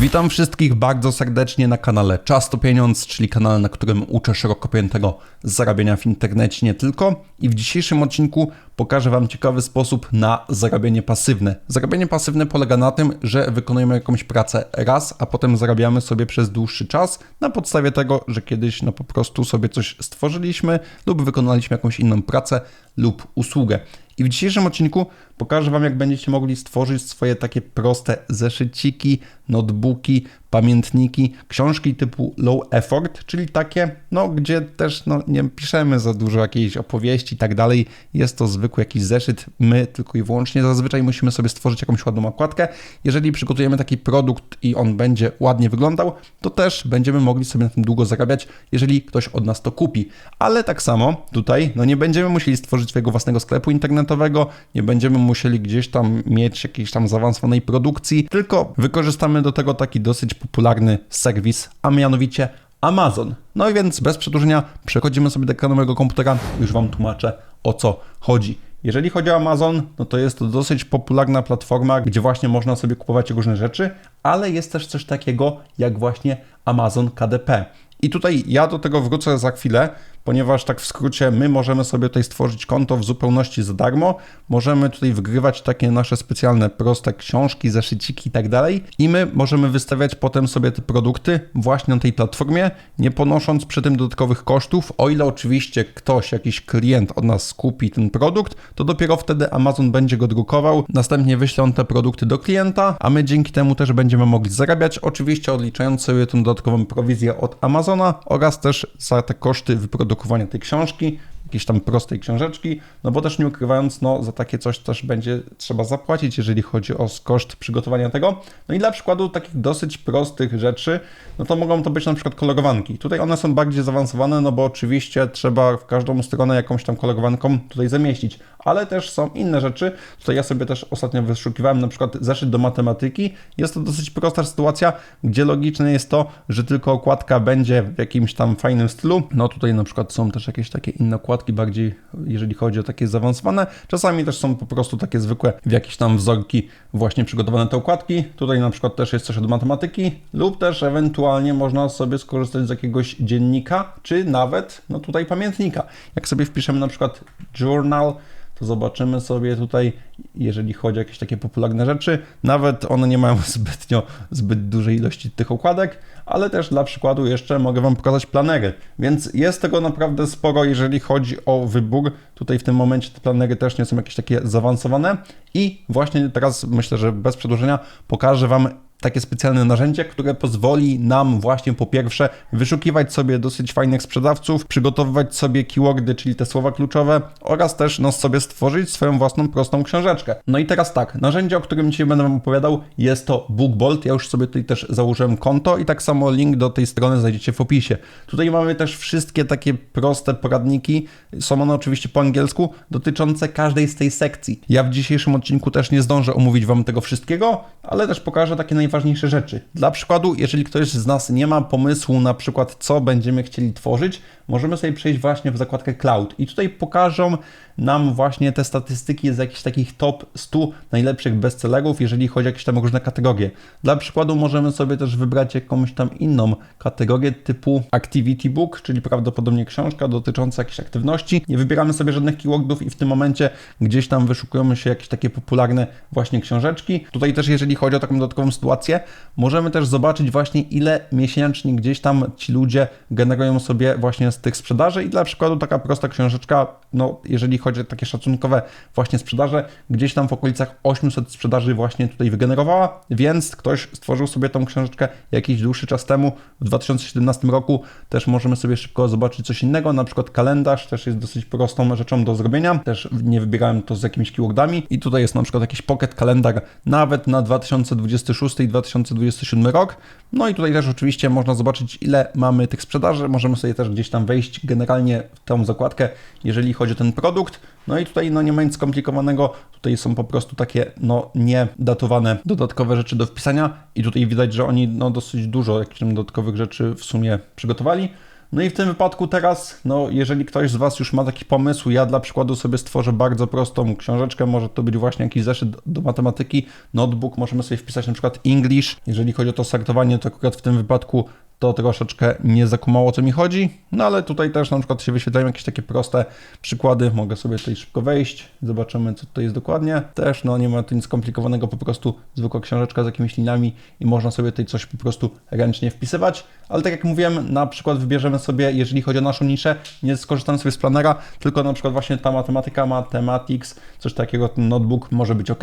Witam wszystkich bardzo serdecznie na kanale Czas to Pieniądz, czyli kanale, na którym uczę szeroko pojętego zarabiania w internecie nie tylko. I w dzisiejszym odcinku pokażę Wam ciekawy sposób na zarabianie pasywne. Zarabianie pasywne polega na tym, że wykonujemy jakąś pracę raz, a potem zarabiamy sobie przez dłuższy czas na podstawie tego, że kiedyś no po prostu sobie coś stworzyliśmy lub wykonaliśmy jakąś inną pracę lub usługę. I w dzisiejszym odcinku pokażę Wam, jak będziecie mogli stworzyć swoje takie proste zeszyciki, notebooki, pamiętniki, książki typu low effort, czyli takie, no gdzie też no, nie piszemy za dużo jakiejś opowieści i tak dalej. Jest to zwykły jakiś zeszyt, my tylko i wyłącznie zazwyczaj musimy sobie stworzyć jakąś ładną okładkę. Jeżeli przygotujemy taki produkt i on będzie ładnie wyglądał, to też będziemy mogli sobie na tym długo zarabiać, jeżeli ktoś od nas to kupi. Ale tak samo tutaj, no nie będziemy musieli stworzyć swojego własnego sklepu internetowego, nie będziemy musieli gdzieś tam mieć jakiejś tam zaawansowanej produkcji, tylko wykorzystamy do tego taki dosyć popularny serwis, a mianowicie Amazon. No i więc bez przedłużenia przechodzimy sobie do mojego komputera, już Wam tłumaczę o co chodzi. Jeżeli chodzi o Amazon, no to jest to dosyć popularna platforma, gdzie właśnie można sobie kupować różne rzeczy, ale jest też coś takiego jak właśnie Amazon KDP. I tutaj ja do tego wrócę za chwilę, ponieważ tak w skrócie my możemy sobie tutaj stworzyć konto w zupełności za darmo. Możemy tutaj wgrywać takie nasze specjalne proste książki, zeszyciki i tak dalej i my możemy wystawiać potem sobie te produkty właśnie na tej platformie, nie ponosząc przy tym dodatkowych kosztów. O ile oczywiście ktoś, jakiś klient od nas kupi ten produkt, to dopiero wtedy Amazon będzie go drukował, następnie wyśle on te produkty do klienta, a my dzięki temu też będziemy mogli zarabiać, oczywiście odliczając sobie tę dodatkową prowizję od Amazona oraz też za te koszty wyprodukowania drukowania tej książki, jakiejś tam prostej książeczki, no bo też nie ukrywając, no za takie coś też będzie trzeba zapłacić, jeżeli chodzi o koszt przygotowania tego. No i dla przykładu takich dosyć prostych rzeczy, no to mogą to być na przykład kolorowanki. Tutaj one są bardziej zaawansowane, no bo oczywiście trzeba w każdą stronę jakąś tam kolorowanką tutaj zamieścić, ale też są inne rzeczy. Tutaj ja sobie też ostatnio wyszukiwałem na przykład zeszyt do matematyki. Jest to dosyć prosta sytuacja, gdzie logiczne jest to, że tylko okładka będzie w jakimś tam fajnym stylu. No tutaj na przykład są też jakieś takie inne okładki, bardziej jeżeli chodzi o takie zaawansowane. Czasami też są po prostu takie zwykłe w jakieś tam wzorki właśnie przygotowane te okładki. Tutaj na przykład też jest coś od matematyki lub też ewentualnie można sobie skorzystać z jakiegoś dziennika, czy nawet no tutaj pamiętnika. Jak sobie wpiszemy na przykład journal, to zobaczymy sobie tutaj, jeżeli chodzi o jakieś takie popularne rzeczy, nawet one nie mają zbytnio, zbyt dużej ilości tych okładek, ale też dla przykładu jeszcze mogę Wam pokazać planery, więc jest tego naprawdę sporo, jeżeli chodzi o wybór. Tutaj w tym momencie te planery też nie są jakieś takie zaawansowane. I właśnie teraz myślę, że bez przedłużenia pokażę Wam takie specjalne narzędzie, które pozwoli nam właśnie po pierwsze wyszukiwać sobie dosyć fajnych sprzedawców, przygotowywać sobie keywordy, czyli te słowa kluczowe oraz też no, sobie stworzyć swoją własną prostą książeczkę. No i teraz tak, narzędzie, o którym dzisiaj będę Wam opowiadał jest to BookBolt. Ja już sobie tutaj też założyłem konto i tak samo link do tej strony znajdziecie w opisie. Tutaj mamy też wszystkie takie proste poradniki, są one oczywiście po angielsku, dotyczące każdej z tej sekcji. Ja w dzisiejszym odcinku też nie zdążę omówić Wam tego wszystkiego, ale też pokażę takie naj najważniejsze rzeczy. Dla przykładu, jeżeli ktoś z nas nie ma pomysłu na przykład, co będziemy chcieli tworzyć, możemy sobie przejść właśnie w zakładkę Cloud i tutaj pokażą nam właśnie te statystyki z jakichś takich top 100 najlepszych bestsellerów, jeżeli chodzi o jakieś tam różne kategorie. Dla przykładu możemy sobie też wybrać jakąś tam inną kategorię typu Activity Book, czyli prawdopodobnie książka dotycząca jakiejś aktywności. Nie wybieramy sobie żadnych keywordów i w tym momencie gdzieś tam wyszukujemy się jakieś takie popularne właśnie książeczki. Tutaj też jeżeli chodzi o taką dodatkową sytuację, możemy też zobaczyć właśnie ile miesięcznie gdzieś tam ci ludzie generują sobie właśnie z tych sprzedaży i dla przykładu taka prosta książeczka, no jeżeli chodzi o takie szacunkowe właśnie sprzedaże, gdzieś tam w okolicach 800 sprzedaży właśnie tutaj wygenerowała, więc ktoś stworzył sobie tą książeczkę jakiś dłuższy czas temu, w 2017 roku. Też możemy sobie szybko zobaczyć coś innego, na przykład kalendarz też jest dosyć prostą rzeczą do zrobienia, też nie wybierałem to z jakimiś keywordami i tutaj jest na przykład jakiś pocket kalendar nawet na 2026 i 2027 rok, no i tutaj też oczywiście można zobaczyć ile mamy tych sprzedaży, możemy sobie też gdzieś tam wejść generalnie w tą zakładkę, jeżeli chodzi o ten produkt. No i tutaj no nie ma nic skomplikowanego, tutaj są po prostu takie no niedatowane dodatkowe rzeczy do wpisania i tutaj widać, że oni no dosyć dużo jakichś dodatkowych rzeczy w sumie przygotowali. No i w tym wypadku teraz, no jeżeli ktoś z Was już ma taki pomysł, ja dla przykładu sobie stworzę bardzo prostą książeczkę, może to być właśnie jakiś zeszyt do matematyki, notebook, możemy sobie wpisać na przykład English. Jeżeli chodzi o to sortowanie, to akurat w tym wypadku to troszeczkę nie zakumało o co mi chodzi, no ale tutaj też na przykład się wyświetlają jakieś takie proste przykłady, mogę sobie tutaj szybko wejść, zobaczymy co tutaj jest dokładnie, też no nie ma tu nic skomplikowanego, po prostu zwykła książeczka z jakimiś liniami i można sobie tutaj coś po prostu ręcznie wpisywać, ale tak jak mówiłem, na przykład wybierzemy sobie, jeżeli chodzi o naszą niszę, nie skorzystamy sobie z planera, tylko na przykład właśnie ta matematyka, mathematics, coś takiego, ten notebook może być ok,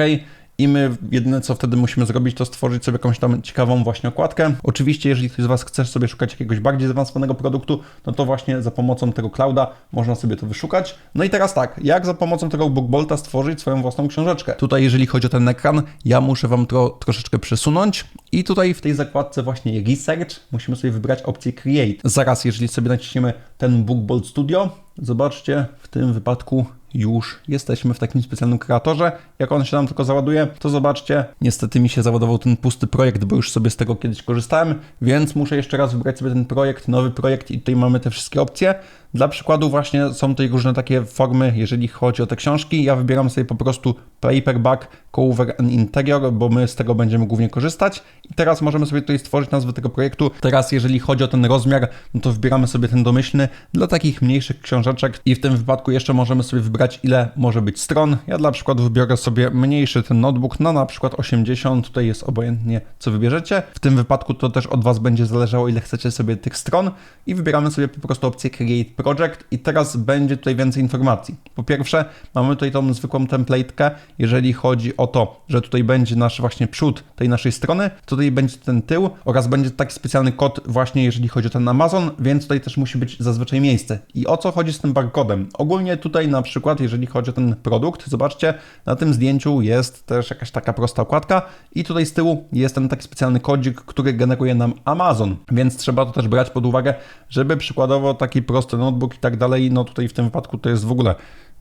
i my jedyne co wtedy musimy zrobić, to stworzyć sobie jakąś tam ciekawą właśnie okładkę. Oczywiście, jeżeli ktoś z Was chce sobie szukać jakiegoś bardziej zaawansowanego produktu, no to właśnie za pomocą tego clouda można sobie to wyszukać. No i teraz tak, jak za pomocą tego BookBolta stworzyć swoją własną książeczkę? Tutaj, jeżeli chodzi o ten ekran, ja muszę Wam to troszeczkę przesunąć i tutaj w tej zakładce właśnie Research musimy sobie wybrać opcję Create. Zaraz, jeżeli sobie naciśniemy ten BookBolt Studio, zobaczcie, w tym wypadku już jesteśmy w takim specjalnym kreatorze. Jak on się nam tylko załaduje, to zobaczcie, niestety mi się załadował ten pusty projekt, bo już sobie z tego kiedyś korzystałem, więc muszę jeszcze raz wybrać sobie ten projekt, nowy projekt i tutaj mamy te wszystkie opcje. Dla przykładu właśnie są tutaj różne takie formy, jeżeli chodzi o te książki. Ja wybieram sobie po prostu paperback, cover and interior, bo my z tego będziemy głównie korzystać. I teraz możemy sobie tutaj stworzyć nazwę tego projektu. Teraz jeżeli chodzi o ten rozmiar, no to wybieramy sobie ten domyślny dla takich mniejszych książeczek i w tym wypadku jeszcze możemy sobie wybrać ile może być stron. Ja dla przykładu wybiorę sobie mniejszy ten notebook na na przykład 80, tutaj jest obojętnie co wybierzecie. W tym wypadku to też od Was będzie zależało ile chcecie sobie tych stron i wybieramy sobie po prostu opcję Create Project i teraz będzie tutaj więcej informacji. Po pierwsze, mamy tutaj tą zwykłą templatekę, jeżeli chodzi o to, że tutaj będzie nasz właśnie przód tej naszej strony, tutaj będzie ten tył oraz będzie taki specjalny kod właśnie jeżeli chodzi o ten Amazon, więc tutaj też musi być zazwyczaj miejsce. I o co chodzi z tym barcodem? Ogólnie tutaj na przykład, jeżeli chodzi o ten produkt, zobaczcie, na tym zdjęciu jest też jakaś taka prosta okładka i tutaj z tyłu jest ten taki specjalny kodzik, który generuje nam Amazon, więc trzeba to też brać pod uwagę, żeby przykładowo taki prosty notebook i tak dalej, no tutaj w tym wypadku to jest w ogóle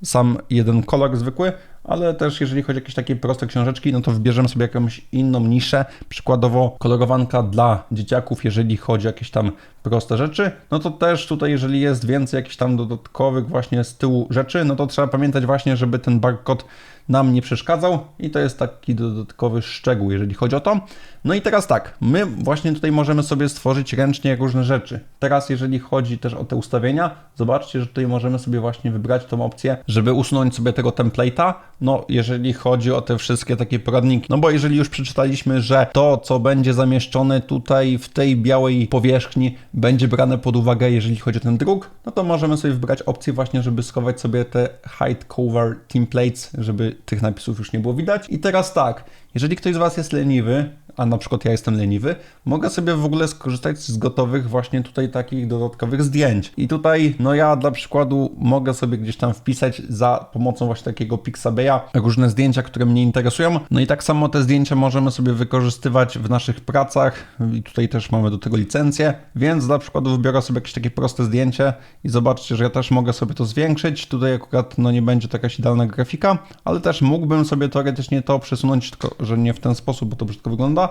sam jeden kolor zwykły, ale też jeżeli chodzi o jakieś takie proste książeczki, no to wybierzemy sobie jakąś inną niszę, przykładowo kolorowanka dla dzieciaków, jeżeli chodzi o jakieś tam proste rzeczy, no to też tutaj, jeżeli jest więcej jakichś tam dodatkowych właśnie z tyłu rzeczy, no to trzeba pamiętać właśnie, żeby ten barcode nam nie przeszkadzał i to jest taki dodatkowy szczegół, jeżeli chodzi o to. No i teraz tak, my właśnie tutaj możemy sobie stworzyć ręcznie różne rzeczy. Teraz jeżeli chodzi też o te ustawienia, zobaczcie, że tutaj możemy sobie właśnie wybrać tą opcję, żeby usunąć sobie tego template'a, no jeżeli chodzi o te wszystkie takie poradniki. No bo jeżeli już przeczytaliśmy, że to, co będzie zamieszczone tutaj w tej białej powierzchni, będzie brane pod uwagę, jeżeli chodzi o ten druk, no to możemy sobie wybrać opcję właśnie, żeby schować sobie te hide cover templates, żeby tych napisów już nie było widać. I teraz tak, jeżeli ktoś z Was jest leniwy, a na przykład ja jestem leniwy, mogę sobie w ogóle skorzystać z gotowych właśnie tutaj takich dodatkowych zdjęć. I tutaj, no ja dla przykładu mogę sobie gdzieś tam wpisać za pomocą właśnie takiego Pixabeya różne zdjęcia, które mnie interesują. No i tak samo te zdjęcia możemy sobie wykorzystywać w naszych pracach i tutaj też mamy do tego licencję, więc dla przykładu wybiorę sobie jakieś takie proste zdjęcie i zobaczcie, że ja też mogę sobie to zwiększyć. Tutaj akurat no nie będzie to jakaś idealna grafika, ale też mógłbym sobie teoretycznie to przesunąć, tylko że nie w ten sposób, bo to brzydko wygląda.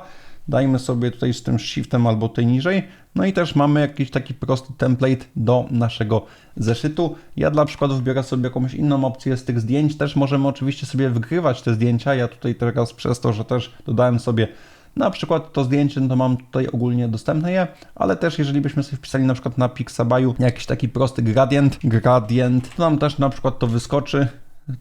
Dajmy sobie tutaj z tym shiftem albo tutaj niżej. No i też mamy jakiś taki prosty template do naszego zeszytu. Ja dla przykładu wybiorę sobie jakąś inną opcję z tych zdjęć. Też możemy oczywiście sobie wygrywać te zdjęcia. Ja tutaj teraz przez to, że też dodałem sobie na przykład to zdjęcie, no to mam tutaj ogólnie dostępne je, ale też jeżeli byśmy sobie wpisali na przykład na Pixabaju jakiś taki prosty gradient, gradient, to nam też na przykład to wyskoczy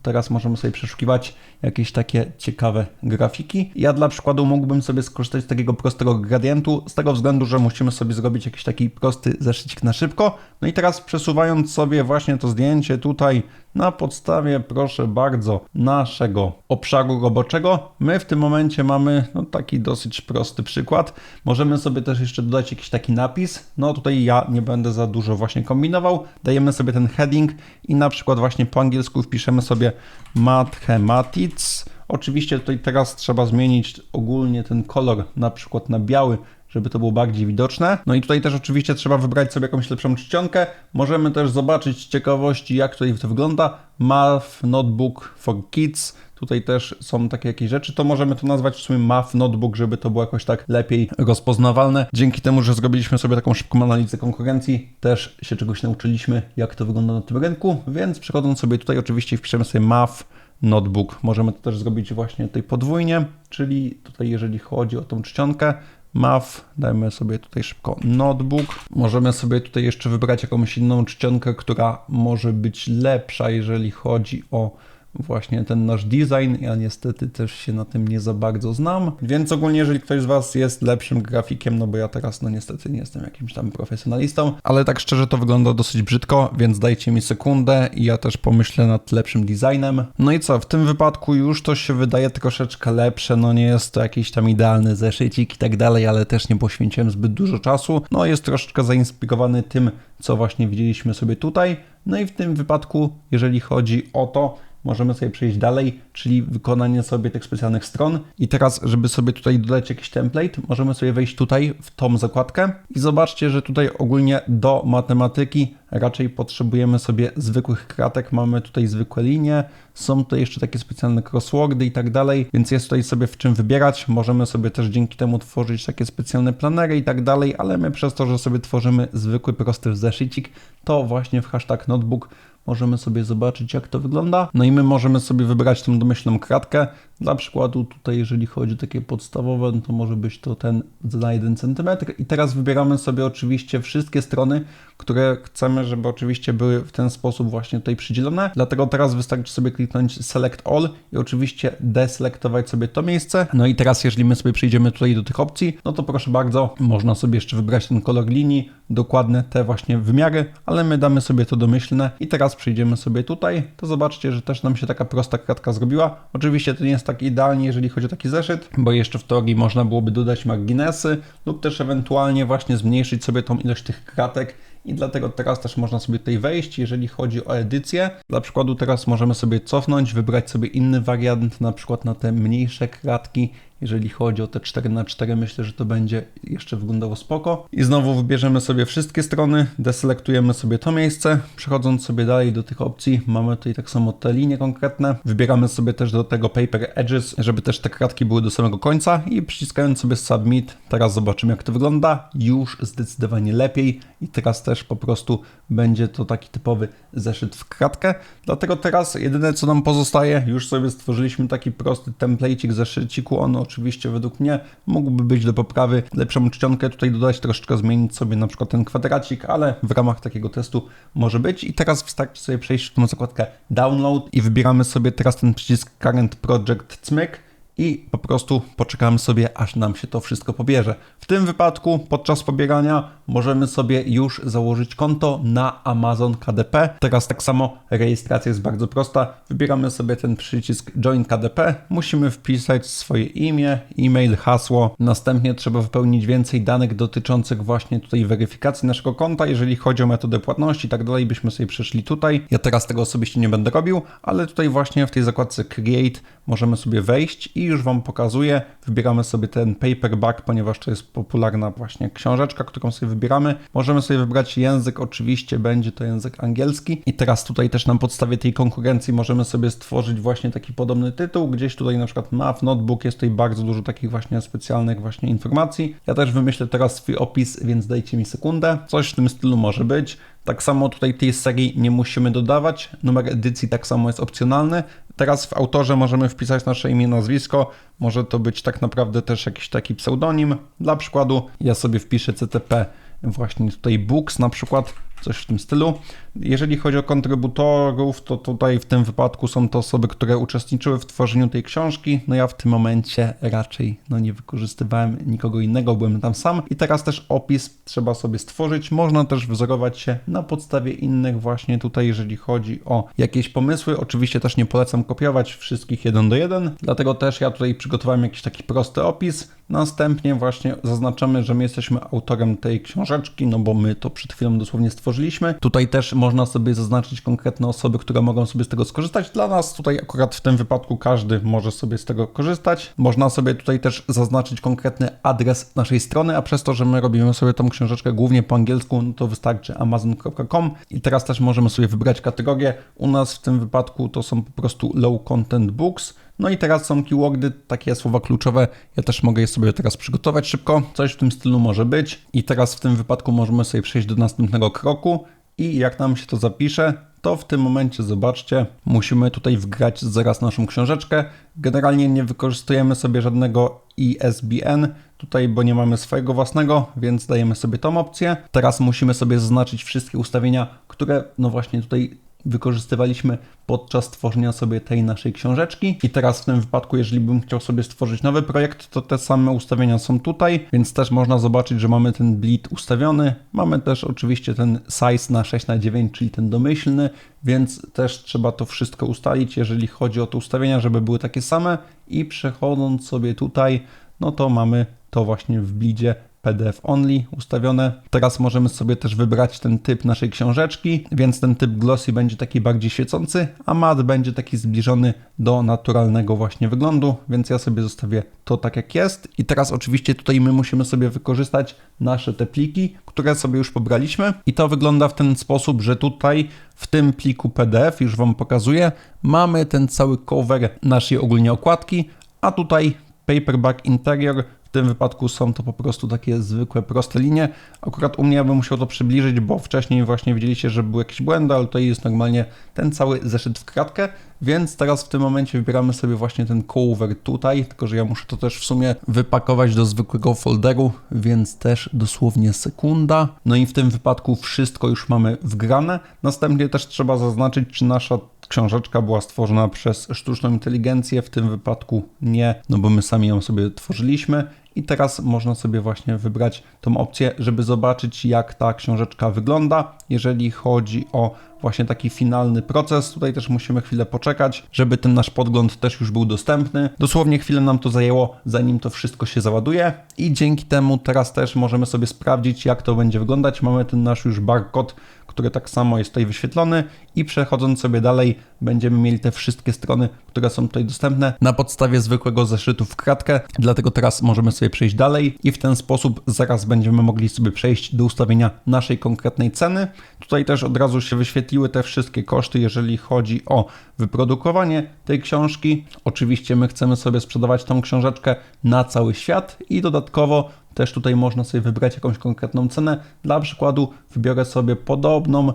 Teraz możemy sobie przeszukiwać jakieś takie ciekawe grafiki. Ja dla przykładu mógłbym sobie skorzystać z takiego prostego gradientu, z tego względu, że musimy sobie zrobić jakiś taki prosty zeszycik na szybko. No i teraz przesuwając sobie właśnie to zdjęcie tutaj na podstawie, proszę bardzo, naszego obszaru roboczego, my w tym momencie mamy no, taki dosyć prosty przykład. Możemy sobie też jeszcze dodać jakiś taki napis. No tutaj ja nie będę za dużo właśnie kombinował. Dajemy sobie ten heading i na przykład właśnie po angielsku wpiszemy sobie mathematics. Oczywiście tutaj teraz trzeba zmienić ogólnie ten kolor na przykład na biały, żeby to było bardziej widoczne. No i tutaj też oczywiście trzeba wybrać sobie jakąś lepszą czcionkę. Możemy też zobaczyć ciekawości, jak tutaj to wygląda. Math Notebook for Kids. Tutaj też są takie jakieś rzeczy, to możemy to nazwać w sumie Math Notebook, żeby to było jakoś tak lepiej rozpoznawalne. Dzięki temu, że zrobiliśmy sobie taką szybką analizę konkurencji, też się czegoś nauczyliśmy, jak to wygląda na tym rynku, więc przechodząc sobie tutaj oczywiście wpiszemy sobie Math Notebook. Możemy to też zrobić właśnie tutaj podwójnie, czyli tutaj jeżeli chodzi o tą czcionkę, Math, dajmy sobie tutaj szybko notebook. Możemy sobie tutaj jeszcze wybrać jakąś inną czcionkę, która może być lepsza, jeżeli chodzi o właśnie ten nasz design. Ja niestety też się na tym nie za bardzo znam, więc ogólnie jeżeli ktoś z Was jest lepszym grafikiem, no bo ja teraz no niestety nie jestem jakimś tam profesjonalistą, ale tak szczerze to wygląda dosyć brzydko, więc dajcie mi sekundę i ja też pomyślę nad lepszym designem. No i co, w tym wypadku już to się wydaje troszeczkę lepsze, no nie jest to jakiś tam idealny zeszycik i tak dalej, ale też nie poświęciłem zbyt dużo czasu. No jest troszeczkę zainspirowany tym, co właśnie widzieliśmy sobie tutaj. No i w tym wypadku, jeżeli chodzi o to, możemy sobie przejść dalej, czyli wykonanie sobie tych specjalnych stron. I teraz, żeby sobie tutaj dodać jakiś template, możemy sobie wejść tutaj w tą zakładkę i zobaczcie, że tutaj ogólnie do matematyki raczej potrzebujemy sobie zwykłych kratek, mamy tutaj zwykłe linie, są tutaj jeszcze takie specjalne crosswordy i tak dalej, więc jest tutaj sobie w czym wybierać. Możemy sobie też dzięki temu tworzyć takie specjalne planery i tak dalej, ale my przez to, że sobie tworzymy zwykły, prosty zeszycik, to właśnie w hashtag notebook możemy sobie zobaczyć, jak to wygląda. No i my możemy sobie wybrać tą domyślną kratkę. Dla przykładu tutaj, jeżeli chodzi o takie podstawowe, no to może być to ten na 1 cm. I teraz wybieramy sobie oczywiście wszystkie strony, które chcemy, żeby oczywiście były w ten sposób właśnie tutaj przydzielone. Dlatego teraz wystarczy sobie kliknąć Select All i oczywiście deselektować sobie to miejsce. No i teraz, jeżeli my sobie przejdziemy tutaj do tych opcji, no to proszę bardzo, można sobie jeszcze wybrać ten kolor linii, dokładne te właśnie wymiary, ale my damy sobie to domyślne i teraz przejdziemy sobie tutaj, to zobaczcie, że też nam się taka prosta kratka zrobiła. Oczywiście to nie jest tak idealnie, jeżeli chodzi o taki zeszyt, bo jeszcze w teorii można byłoby dodać marginesy lub też ewentualnie właśnie zmniejszyć sobie tą ilość tych kratek i dlatego teraz też można sobie tutaj wejść, jeżeli chodzi o edycję. Dla przykładu teraz możemy sobie cofnąć, wybrać sobie inny wariant, na przykład na te mniejsze kratki. Jeżeli chodzi o te 4x4, myślę, że to będzie jeszcze wyglądało spoko. I znowu wybierzemy sobie wszystkie strony, deselektujemy sobie to miejsce. Przechodząc sobie dalej do tych opcji, mamy tutaj tak samo te linie konkretne. Wybieramy sobie też do tego Paper Edges, żeby też te kratki były do samego końca i przyciskając sobie Submit, teraz zobaczymy jak to wygląda. Już zdecydowanie lepiej i teraz też po prostu będzie to taki typowy zeszyt w kratkę. Dlatego teraz jedyne co nam pozostaje, już sobie stworzyliśmy taki prosty template'ik zeszyciku, on oczywiście według mnie mógłby być do poprawy. Lepszą czcionkę tutaj dodać, troszeczkę zmienić sobie na przykład ten kwadracik, ale w ramach takiego testu może być. I teraz wystarczy sobie przejść w tą zakładkę Download i wybieramy sobie teraz ten przycisk Current Project Cmyk i po prostu poczekamy sobie, aż nam się to wszystko pobierze. W tym wypadku podczas pobierania możemy sobie już założyć konto na Amazon KDP. Teraz tak samo rejestracja jest bardzo prosta. Wybieramy sobie ten przycisk Join KDP. Musimy wpisać swoje imię, e-mail, hasło. Następnie trzeba wypełnić więcej danych dotyczących właśnie tutaj weryfikacji naszego konta. Jeżeli chodzi o metodę płatności i tak dalej, byśmy sobie przeszli tutaj. Ja teraz tego osobiście nie będę robił, ale tutaj właśnie w tej zakładce Create możemy sobie wejść i już Wam pokazuję. Wybieramy sobie ten paperback, ponieważ to jest popularna właśnie książeczka, którą sobie wybieramy. Możemy sobie wybrać język, oczywiście będzie to język angielski. I teraz tutaj też na podstawie tej konkurencji możemy sobie stworzyć właśnie taki podobny tytuł. Gdzieś tutaj na przykład Math Notebook, jest tutaj bardzo dużo takich właśnie specjalnych właśnie informacji. Ja też wymyślę teraz swój opis, więc dajcie mi sekundę. Coś w tym stylu może być. Tak samo tutaj tej serii nie musimy dodawać. Numer edycji tak samo jest opcjonalny. Teraz w autorze możemy wpisać nasze imię, nazwisko. Może to być tak naprawdę też jakiś taki pseudonim. Dla przykładu ja sobie wpiszę CTP właśnie tutaj books na przykład coś w tym stylu. Jeżeli chodzi o kontrybutorów, to tutaj w tym wypadku są to osoby, które uczestniczyły w tworzeniu tej książki. No ja w tym momencie raczej no, nie wykorzystywałem nikogo innego, byłem tam sam. I teraz też opis trzeba sobie stworzyć. Można też wzorować się na podstawie innych właśnie tutaj, jeżeli chodzi o jakieś pomysły. Oczywiście też nie polecam kopiować wszystkich jeden do jeden, dlatego też ja tutaj przygotowałem jakiś taki prosty opis. Następnie właśnie zaznaczamy, że my jesteśmy autorem tej książeczki, no bo my to przed chwilą dosłownie stworzyliśmy. Tutaj też można sobie zaznaczyć konkretne osoby, które mogą sobie z tego skorzystać. Dla nas tutaj akurat w tym wypadku każdy może sobie z tego korzystać. Można sobie tutaj też zaznaczyć konkretny adres naszej strony, a przez to, że my robimy sobie tą książeczkę głównie po angielsku, no to wystarczy amazon.com i teraz też możemy sobie wybrać kategorię. U nas w tym wypadku to są po prostu low content books. No i teraz są keywordy, takie słowa kluczowe. Ja też mogę je sobie teraz przygotować szybko. Coś w tym stylu może być. I teraz w tym wypadku możemy sobie przejść do następnego kroku. I jak nam się to zapisze, to w tym momencie zobaczcie, musimy tutaj wgrać zaraz naszą książeczkę. Generalnie nie wykorzystujemy sobie żadnego ISBN tutaj, bo nie mamy swojego własnego, więc dajemy sobie tą opcję. Teraz musimy sobie zaznaczyć wszystkie ustawienia, które no właśnie tutaj wykorzystywaliśmy podczas tworzenia sobie tej naszej książeczki. I teraz w tym wypadku, jeżeli bym chciał sobie stworzyć nowy projekt, to te same ustawienia są tutaj, więc też można zobaczyć, że mamy ten bleed ustawiony. Mamy też oczywiście ten size na 6 na 9 czyli ten domyślny, więc też trzeba to wszystko ustalić, jeżeli chodzi o te ustawienia, żeby były takie same. I przechodząc sobie tutaj, no to mamy to właśnie w blidzie PDF only ustawione. Teraz możemy sobie też wybrać ten typ naszej książeczki, więc ten typ glossy będzie taki bardziej świecący, a mat będzie taki zbliżony do naturalnego właśnie wyglądu, więc ja sobie zostawię to tak jak jest. I teraz oczywiście tutaj my musimy sobie wykorzystać nasze te pliki, które sobie już pobraliśmy i to wygląda w ten sposób, że tutaj w tym pliku PDF, już Wam pokazuję, mamy ten cały cover naszej ogólnie okładki, a tutaj paperback interior tym wypadku są to po prostu takie zwykłe, proste linie. Akurat u mnie ja bym musiał to przybliżyć, bo wcześniej właśnie widzieliście, że były jakieś błędy, ale tutaj jest normalnie ten cały zeszyt w kratkę, więc teraz w tym momencie wybieramy sobie właśnie ten cover tutaj, tylko że ja muszę to też w sumie wypakować do zwykłego folderu, więc też dosłownie sekunda. No i w tym wypadku wszystko już mamy wgrane. Następnie też trzeba zaznaczyć, czy nasza książeczka była stworzona przez sztuczną inteligencję, w tym wypadku nie, no bo my sami ją sobie tworzyliśmy. I teraz można sobie właśnie wybrać tą opcję, żeby zobaczyć, jak ta książeczka wygląda, jeżeli chodzi o właśnie taki finalny proces. Tutaj też musimy chwilę poczekać, żeby ten nasz podgląd też już był dostępny. Dosłownie chwilę nam to zajęło, zanim to wszystko się załaduje i dzięki temu teraz też możemy sobie sprawdzić, jak to będzie wyglądać. Mamy ten nasz już barcode, który tak samo jest tutaj wyświetlony i przechodząc sobie dalej będziemy mieli te wszystkie strony, które są tutaj dostępne na podstawie zwykłego zeszytu w kratkę. Dlatego teraz możemy sobie przejść dalej i w ten sposób zaraz będziemy mogli sobie przejść do ustawienia naszej konkretnej ceny. Tutaj też od razu się wyświetliły te wszystkie koszty, jeżeli chodzi o wyprodukowanie tej książki. Oczywiście my chcemy sobie sprzedawać tą książeczkę na cały świat i dodatkowo też tutaj można sobie wybrać jakąś konkretną cenę. Dla przykładu wybiorę sobie podobną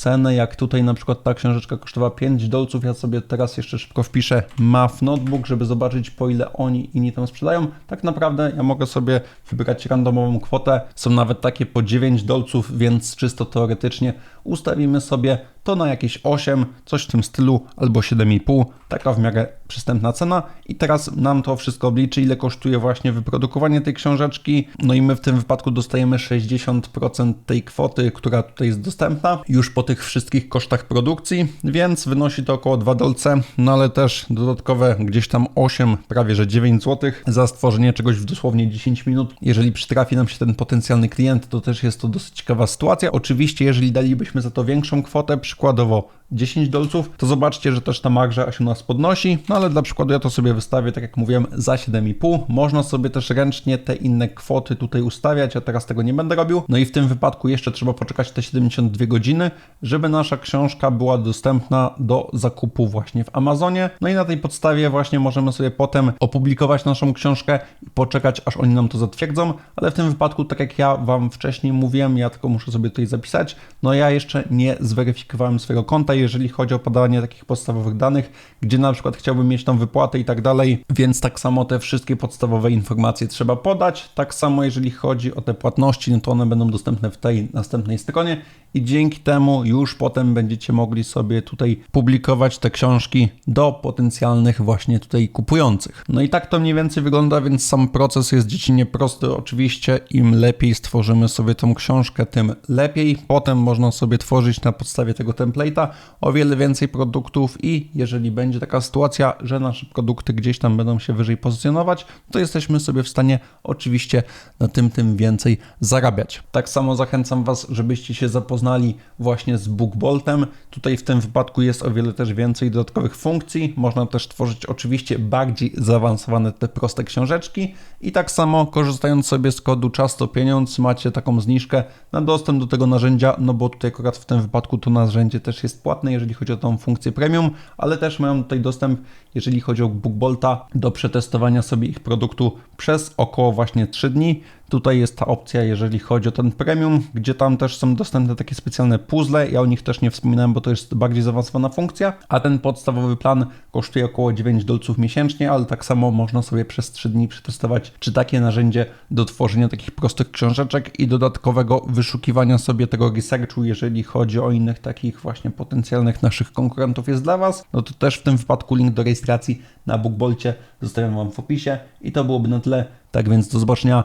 cenę, jak tutaj na przykład ta książeczka kosztowała 5 dolców, ja sobie teraz jeszcze szybko wpiszę MAF Notebook, żeby zobaczyć po ile oni inni tam sprzedają. Tak naprawdę ja mogę sobie wybrać randomową kwotę, są nawet takie po 9 dolców, więc czysto teoretycznie ustawimy sobie to na jakieś 8, coś w tym stylu, albo 7,5, taka w miarę przystępna cena. I teraz nam to wszystko obliczy, ile kosztuje właśnie wyprodukowanie tej książeczki. No i my w tym wypadku dostajemy 60% tej kwoty, która tutaj jest dostępna, już po tych wszystkich kosztach produkcji, więc wynosi to około 2 dolce, no ale też dodatkowe gdzieś tam 8, prawie że 9 zł za stworzenie czegoś w dosłownie 10 minut. Jeżeli przytrafi nam się ten potencjalny klient, to też jest to dosyć ciekawa sytuacja. Oczywiście, jeżeli dalibyśmy za to większą kwotę, przykładowo 10 dolców, to zobaczcie, że też ta marża się u nas podnosi, no ale dla przykładu ja to sobie wystawię, tak jak mówiłem, za 7,5. Można sobie też ręcznie te inne kwoty tutaj ustawiać, ja teraz tego nie będę robił. No i w tym wypadku jeszcze trzeba poczekać te 72 godziny, żeby nasza książka była dostępna do zakupu właśnie w Amazonie. No i na tej podstawie właśnie możemy sobie potem opublikować naszą książkę i poczekać, aż oni nam to zatwierdzą, ale w tym wypadku, tak jak ja Wam wcześniej mówiłem, ja tylko muszę sobie tutaj zapisać, no ja jeszcze nie zweryfikowałem swojego konta, jeżeli chodzi o podawanie takich podstawowych danych, gdzie na przykład chciałbym mieć tą wypłatę i tak dalej, więc tak samo te wszystkie podstawowe informacje trzeba podać. Tak samo jeżeli chodzi o te płatności, no to one będą dostępne w tej następnej stronie i dzięki temu już potem będziecie mogli sobie tutaj publikować te książki do potencjalnych właśnie tutaj kupujących. No i tak to mniej więcej wygląda, więc sam proces jest dziecinnie prosty. Oczywiście im lepiej stworzymy sobie tą książkę, tym lepiej. Potem można sobie tworzyć na podstawie tego template'a o wiele więcej produktów i jeżeli będzie taka sytuacja, że nasze produkty gdzieś tam będą się wyżej pozycjonować, to jesteśmy sobie w stanie oczywiście na tym tym więcej zarabiać. Tak samo zachęcam Was, żebyście się zapoznali właśnie z BookBoltem. Tutaj w tym wypadku jest o wiele też więcej dodatkowych funkcji. Można też tworzyć oczywiście bardziej zaawansowane te proste książeczki i tak samo korzystając sobie z kodu czas to pieniądz macie taką zniżkę na dostęp do tego narzędzia, no bo tutaj akurat w tym wypadku to narzędzie też jest płatne, jeżeli chodzi o tą funkcję premium, ale też mają tutaj dostęp, jeżeli chodzi o BookBolta, do przetestowania sobie ich produktu przez około właśnie 3 dni. Tutaj jest ta opcja, jeżeli chodzi o ten premium, gdzie tam też są dostępne takie specjalne puzzle. Ja o nich też nie wspominałem, bo to jest bardziej zaawansowana funkcja. A ten podstawowy plan kosztuje około 9 dolców miesięcznie, ale tak samo można sobie przez 3 dni przetestować, czy takie narzędzie do tworzenia takich prostych książeczek i dodatkowego wyszukiwania sobie tego researchu, jeżeli chodzi o innych takich właśnie potencjalnych naszych konkurentów jest dla Was, no to też w tym wypadku link do rejestracji na BookBolcie zostawiam Wam w opisie i to byłoby na tyle. Tak więc do zobaczenia,